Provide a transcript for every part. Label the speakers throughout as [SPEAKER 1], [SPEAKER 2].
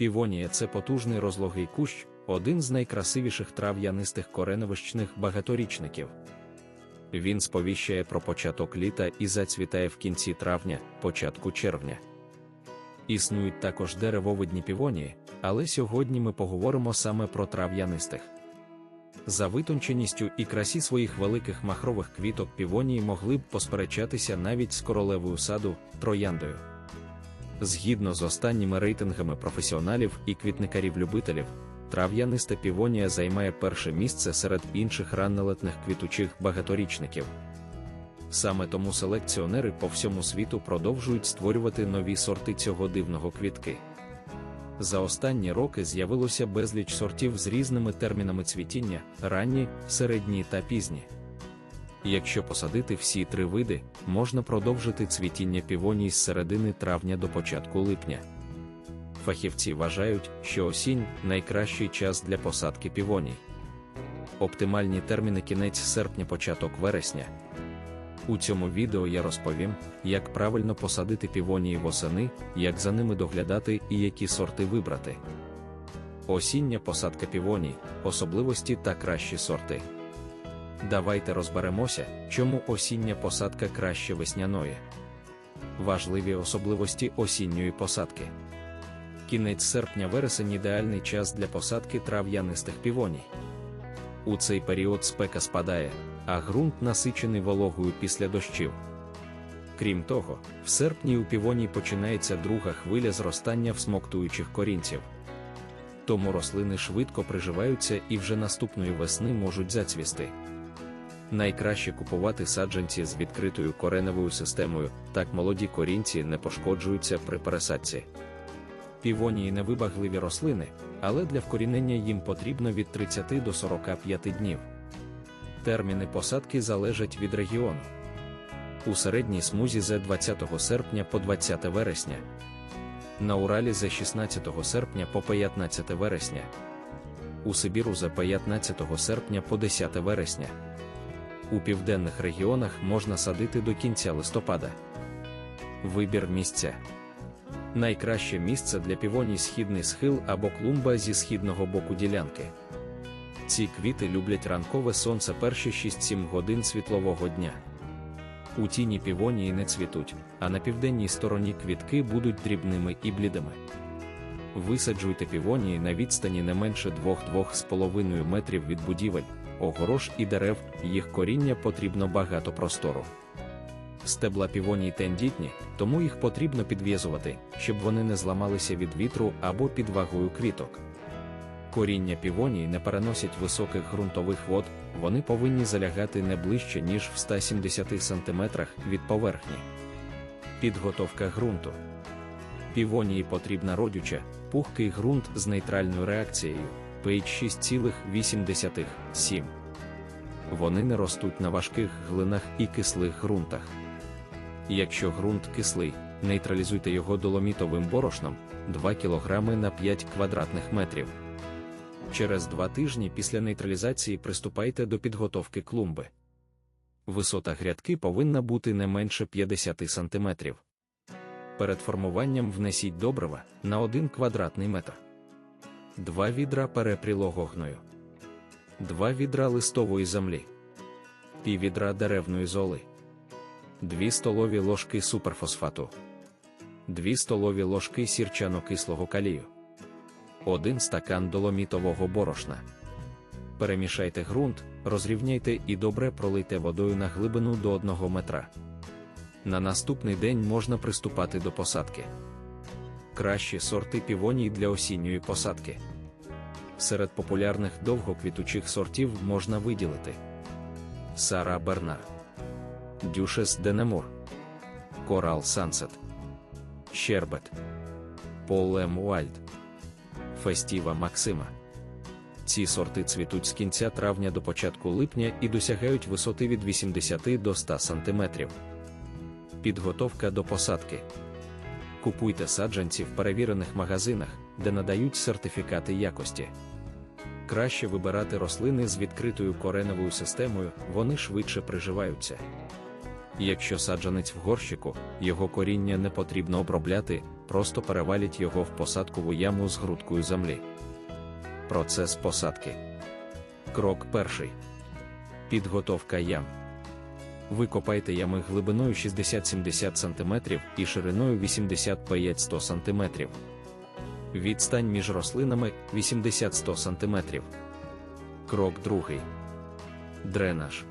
[SPEAKER 1] Півонія це потужний розлогий кущ, один з найкрасивіших трав'янистих кореновищних багаторічників. Він сповіщає про початок літа і зацвітає в кінці травня, початку червня. Існують також деревовидні півонії, але сьогодні ми поговоримо саме про трав'янистих. За витонченістю і красі своїх великих махрових квіток півонії могли б посперечатися навіть з королевою саду трояндою. Згідно з останніми рейтингами професіоналів і квітникарів-любителів, трав'яниста півонія займає перше місце серед інших раннелетних квітучих багаторічників. Саме тому селекціонери по всьому світу продовжують створювати нові сорти цього дивного квітки. За останні роки з'явилося безліч сортів з різними термінами цвітіння ранні, середні та пізні. Якщо посадити всі три види, можна продовжити цвітіння півоній з середини травня до початку липня. Фахівці вважають, що осінь найкращий час для посадки півоній. Оптимальні терміни кінець серпня, початок вересня. У цьому відео я розповім, як правильно посадити півонії восени, як за ними доглядати і які сорти вибрати. Осіння посадка півоній, особливості та кращі сорти. Давайте розберемося, чому осіння посадка краще весняної. Важливі особливості осінньої посадки. Кінець серпня-вересень ідеальний час для посадки трав'янистих півоній. У цей період спека спадає, а ґрунт насичений вологою після дощів. Крім того, в серпні у півоній починається друга хвиля зростання всмоктуючих корінців. Тому рослини швидко приживаються і вже наступної весни можуть зацвісти. Найкраще купувати саджанці з відкритою кореневою системою, так молоді корінці не пошкоджуються при пересадці. Півонії невибагливі рослини, але для вкорінення їм потрібно від 30 до 45 днів. Терміни посадки залежать від регіону. У середній смузі з 20 серпня по 20 вересня, на Уралі з 16 серпня по 15 вересня, у Сибіру з 15 серпня по 10 вересня. У південних регіонах можна садити до кінця листопада. Вибір місця. Найкраще місце для півоній східний схил або клумба зі східного боку ділянки. Ці квіти люблять ранкове сонце перші 6-7 годин світлового дня. У тіні півонії не цвітуть, а на південній стороні квітки будуть дрібними і блідими. Висаджуйте півонії на відстані не менше 2-2,5 метрів від будівель, огорош і дерев, їх коріння потрібно багато простору. Стебла півоній тендітні, тому їх потрібно підв'язувати, щоб вони не зламалися від вітру або під вагою квіток. Коріння півоній не переносять високих ґрунтових вод, вони повинні залягати не ближче, ніж в 170 см від поверхні. Підготовка ґрунту. Півонії потрібна родюча, пухкий ґрунт з нейтральною реакцією pH 6,8. Вони не ростуть на важких глинах і кислих ґрунтах. Якщо ґрунт кислий, нейтралізуйте його доломітовим борошном 2 кг на 5 квадратних метрів. Через два тижні після нейтралізації приступайте до підготовки клумби. Висота грядки повинна бути не менше 50 см. Перед формуванням внесіть добрива на 1 квадратний метр. 2 відра перепрілого 2 відра листової землі, пів відра деревної золи, 2 столові ложки суперфосфату, 2 столові ложки сірчано-кислого калію. 1 стакан доломітового борошна. Перемішайте ґрунт, розрівняйте і добре пролийте водою на глибину до 1 метра. На наступний день можна приступати до посадки. Кращі сорти півоній для осінньої посадки. Серед популярних довгоквітучих сортів можна виділити Сара Бернар, Дюшес Денемур, Корал Сансет, Щербет, Полем Уальд. Фестіва Максима. Ці сорти цвітуть з кінця травня до початку липня і досягають висоти від 80 до 100 см. Підготовка до посадки. Купуйте саджанці в перевірених магазинах, де надають сертифікати якості. Краще вибирати рослини з відкритою кореневою системою, вони швидше приживаються. Якщо саджанець в горщику, його коріння не потрібно обробляти, просто переваліть його в посадкову яму з грудкою землі. Процес посадки. Крок перший. Підготовка ям. Викопайте ями глибиною 60-70 см і шириною 85-100 см. Відстань між рослинами 80-100 см. Крок другий. Дренаж.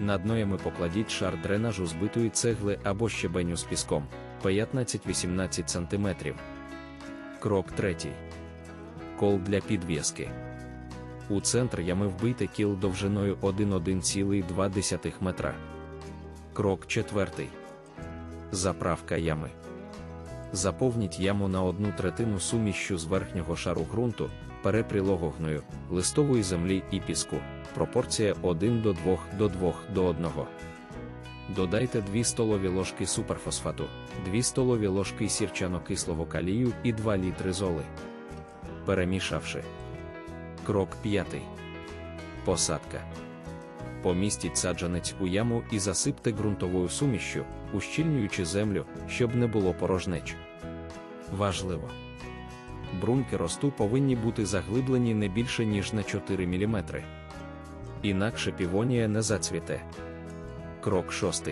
[SPEAKER 1] На дно ями покладіть шар дренажу збитої цегли або щебеню з піском 15-18 см. Крок третій. Кол для підв'язки. У центр ями вбийте кіл довжиною 1,1,2 метра. Крок четвертий. Заправка ями. Заповніть яму на одну третину сумішю з верхнього шару ґрунту, перепрілогогною, листової землі і піску. Пропорція 1 до 2 до 2 до 1. Додайте 2 столові ложки суперфосфату, 2 столові ложки сірчано-кислого калію і 2 літри золи. Перемішавши. Крок 5. Посадка. Помістіть саджанець у яму і засипте ґрунтовою сумішшю, ущільнюючи землю, щоб не було порожнеч. Важливо. Бруньки росту повинні бути заглиблені не більше, ніж на 4 мм. Інакше півонія не зацвіте. Крок 6.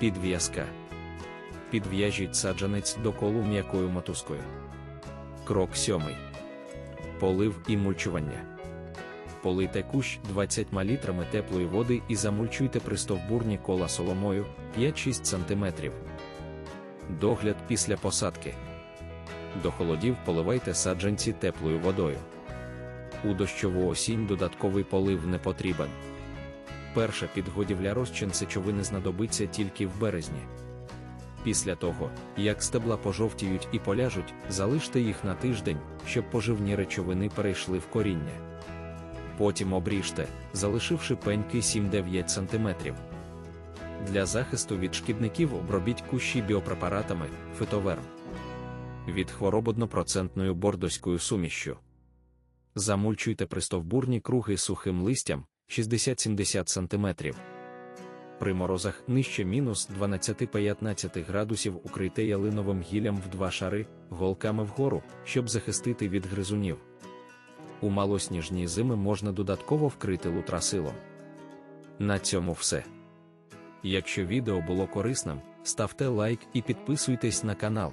[SPEAKER 1] Підв'язка. Підв'яжіть саджанець до колу м'якою мотузкою. Крок 7. Полив і мульчування. Полийте кущ 20 літрами теплої води і замульчуйте пристовбурні кола соломою 5-6 см. Догляд після посадки. До холодів поливайте саджанці теплою водою. У дощову осінь додатковий полив не потрібен. Перша підгодівля розчин сечовини знадобиться тільки в березні. Після того, як стебла пожовтіють і поляжуть, залиште їх на тиждень, щоб поживні речовини перейшли в коріння. Потім обріжте, залишивши пеньки 7-9 см. Для захисту від шкідників обробіть кущі біопрепаратами фитоверм від хвороб однопроцентною бордоською сумішшю. Замульчуйте пристовбурні круги сухим листям 60-70 см. При морозах нижче мінус 12-15 градусів укрийте ялиновим гіллям в два шари, голками вгору, щоб захистити від гризунів. У малосніжні зими можна додатково вкрити лутрасилом. На цьому все. Якщо відео було корисним, ставте лайк і підписуйтесь на канал.